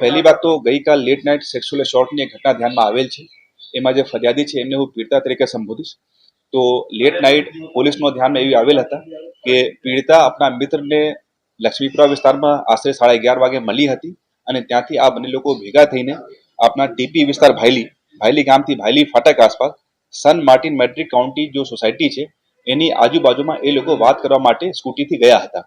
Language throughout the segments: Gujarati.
પહેલી વાત તો ગઈકાલ લેટ નાઇટ સેક્સ્યુઅલ શોર્ટની એક ઘટના ધ્યાનમાં આવેલ છે. એમાં જે ફરિયાદી છે, એમને હું પીડિતા તરીકે સંબોધીશ. તો લેટ નાઇટ પોલીસનો ધ્યાનમાં એવી આવેલ હતા કે પીડિતા આપણા મિત્રને લક્ષ્મીપુરા વિસ્તારમાં આશરે સાડા અગિયાર વાગે મળી હતી અને ત્યાંથી આ બંને લોકો ભેગા થઈને આપણા ટીપી વિસ્તાર ભાયલી ભાયલી ગામથી ભાયલી ફાટક આસપાસ સન માર્ટિન મેટ્રિક કાઉન્ટી જો સોસાયટી છે, એની આજુબાજુમાં એ લોકો વાત કરવા માટે સ્કૂટીથી ગયા હતા.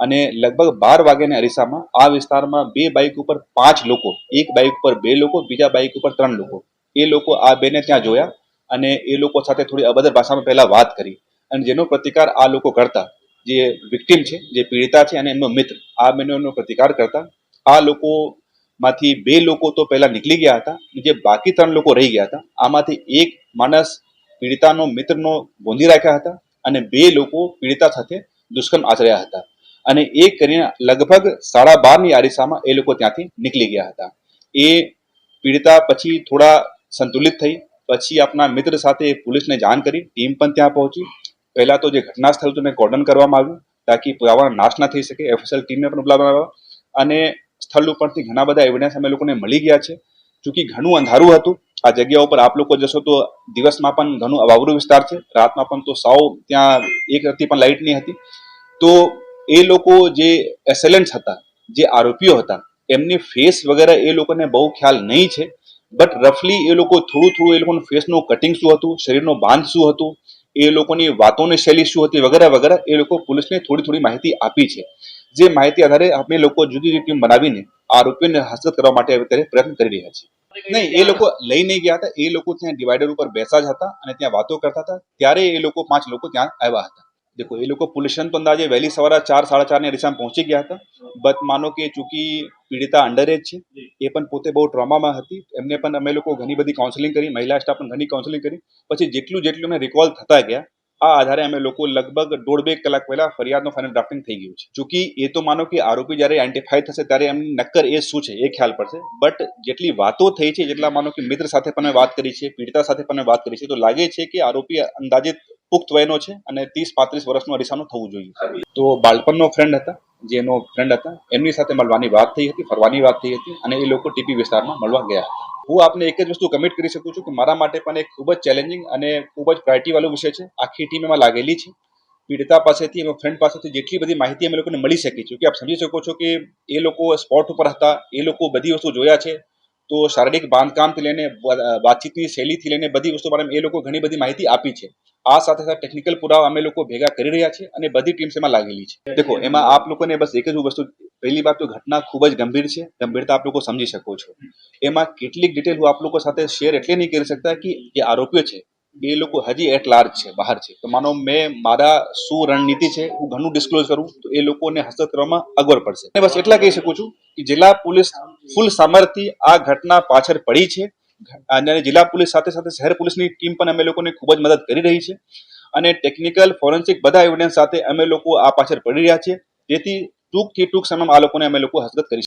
અને લગભગ બાર વાગ્યાની અરીસામાં આ વિસ્તારમાં બે બાઇક ઉપર પાંચ લોકો, એક બાઇક ઉપર બે લોકો, બીજા બાઇક ઉપર ત્રણ લોકો. એ લોકો આ બેને ત્યાં જોયા અને એ લોકો સાથે થોડી અભદ્ર ભાષામાં પહેલા વાત કરી. અને જેનો પ્રતિકાર આ લોકો કરતા, જે વિક્ટિમ છે, જે પીડિતા છે અને એમનો મિત્ર, આ બંનેનો પ્રતિકાર કરતા, આ લોકો માંથી બે લોકો તો પહેલા નીકળી ગયા હતા જે બાકી ત્રણ લોકો રહી ગયા હતા, આમાંથી એક માણસ પીડિતાનો મિત્રનો ગોંધી રાખ્યા હતા અને બે લોકો પીડિતા સાથે દુષ્કર્મ આચર્યા હતા. અને એ કરીને લગભગ સાડા બારની આરીસામાં એ લોકો ત્યાંથી નીકળી ગયા હતા. એ પીડિતા પછી થોડા સંતુલિત થઈ. પછી આપણા મિત્ર સાથે પોલીસને જાણ કરી. ટીમ પણ ત્યાં પહોંચી. પહેલાં તો જે ઘટના સ્થળ હતું એને કોર્ડન કરવામાં આવ્યું, તાકી પુરાવાનો નાશ ના થઈ શકે. એફએસએલ ટીમને પણ બોલાવવામાં આવ્યા અને સ્થળ ઉપરથી ઘણા બધા એવિડન્સ અમે લોકોને મળી ગયા છે. ચૂંકી ઘણું અંધારું હતું. આ જગ્યા ઉપર આપ લોકો જશો તો દિવસમાં પણ ઘણું અવાવરું વિસ્તાર છે. રાતમાં પણ તો સાવ ત્યાં એક રતી પણ લાઇટ નહીં હતી. તો એ લોકો જે એસેલન્ટ્સ હતા, જે આરોપીઓ હતા, એમની ફેસ વગેરે એ લોકોને બહુ ખ્યાલ નહીં છે. બટ રફલી એ લોકો થોડું થોડું એ લોકોનું ફેસનું કટિંગ શું હતું, શરીરનો બાંધ શું હતું, એ લોકોની વાતોની શૈલી શું હતી વગેરે વગેરે એ લોકો પોલીસને થોડી થોડી માહિતી આપી છે. જે માહિતી આધારે આપણે લોકો જુદી જુદી ટીમ બનાવીને આરોપીઓને હસ્તગત કરવા માટે અત્યારે પ્રયત્ન કરી રહ્યા છીએ. નહીં, એ લોકો લઈ નહીં ગયા હતા, એ લોકો ત્યાં ડિવાઈડર ઉપર બેસા જ હતા અને ત્યાં વાતો કરતા હતા. ત્યારે એ લોકો પાંચ લોકો ત્યાં આવ્યા હતા. દેખો એ લોકો પોલ્યુશન તો અંદાજે વહેલી સવારે ચાર સાડા ચારની અરીસામાં પહોંચી ગયા હતા બટ માનો કે ચૂંકી પીડિતા અંડર એજ છે એ પણ પોતે બહુ ટ્રોમામાં હતી એમને પણ અમે લોકો ઘણી બધી કાઉન્સેલિંગ કરી મહિલા સ્ટાફ પણ ઘણી કાઉન્સેલિંગ કરી પછી જેટલું જેટલું અમે રિકોલ થતા ગયા, આ આધારે અમે લોકો લગભગ દોઢ બે કલાક પહેલા ફરિયાદનો ફાઇનલ ડ્રાફ્ટિંગ થઈ ગયું છે. ચૂંકી એ તો માનો કે આરોપી જ્યારે આઈડેન્ટિફાઈ થશે ત્યારે એમની નક્કર એ શું છે એ ખ્યાલ પડશે. બટ જેટલી વાતો થઈ છે, જેટલા માનો કે મિત્ર સાથે પણ વાત કરી છે, પીડિતા સાથે પણ વાત કરી છે, તો લાગે છે કે આરોપી અંદાજિત પુખ્ત વયનો છે અને ત્રીસ પાંત્રીસ વર્ષનું અરીસાનું થવું જોઈએ. તો બાળપણનો ફ્રેન્ડ હતા, જેનો ફ્રેન્ડ હતા, એમની સાથે મળવાની વાત થઈ હતી, ફરવાની વાત થઈ હતી અને એ લોકો ટીપી વિસ્તારમાં મળવા ગયા હતા. હું આપને એક જ વસ્તુ કમિટ કરી શકું છું કે મારા માટે પણ એક ખૂબ જ ચેલેન્જિંગ અને ખૂબ જ પ્રાયોરિટી વાળો વિષય છે. આખી ટીમ એમાં લાગેલી છે. પીડિતા પાસેથી એમના ફ્રેન્ડ પાસેથી જેટલી બધી માહિતી અમે લોકોને મળી શકી છે, કે આપ સમજી શકો છો કે એ લોકો સ્પોટ ઉપર હતા, એ લોકો બધી વસ્તુ જોયા છે તો શારીરિક બાંધકામથી લઈને વાતચીતની શૈલીથી લઈને બધી વસ્તુ માટે એ લોકો ઘણી બધી માહિતી આપી છે. આ સાથે સાથે ટેકનિકલ પુરાવા અમે લોકો ભેગા કરી રહ્યા છે અને બધી ટીમ્સ એમાં લાગેલી છે. દેખો, એમાં આપ લોકોને બસ એક જ વસ્તુ, પહેલી વાત તો ઘટના ખૂબ જ ગંભીર છે. ગંભીરતા આપ લોકો સમજી શકો છો. એમાં કેટલીક ડિટેલ હું આપ લોકો સાથે શેર એટલે નહીં કરી શકતા કે જે આરોપીઓ છે. એ લોકો હજી એટ લાર્જ છે, બહાર છે. તો માનો મેં મારા શું રણનીતિ છે, હું ઘણું ડિસ્ક્લોઝ કરું, તો એ લોકોને હસ્તક કરવામાં અગવડ પડશે. અને બસ એટલા કહી શકું છું કે જિલ્લા પોલીસ ફૂલ સામર્થ્ય આ ઘટના પાછળ પડી છે. અને જિલ્લા પોલીસ સાથે સાથે શહેર પોલીસની ટીમ પણ અમે લોકોને ખૂબ જ મદદ કરી રહી છે. અને ટેકનિકલ ફોરેન્સિક બધા એવિડન્સ સાથે અમે લોકો આ પાછળ પડી રહ્યા છીએ. જેથી ટૂંકથી ટૂંક સમયમાં આ લોકોને અમે લોકો હસ્તગત કરી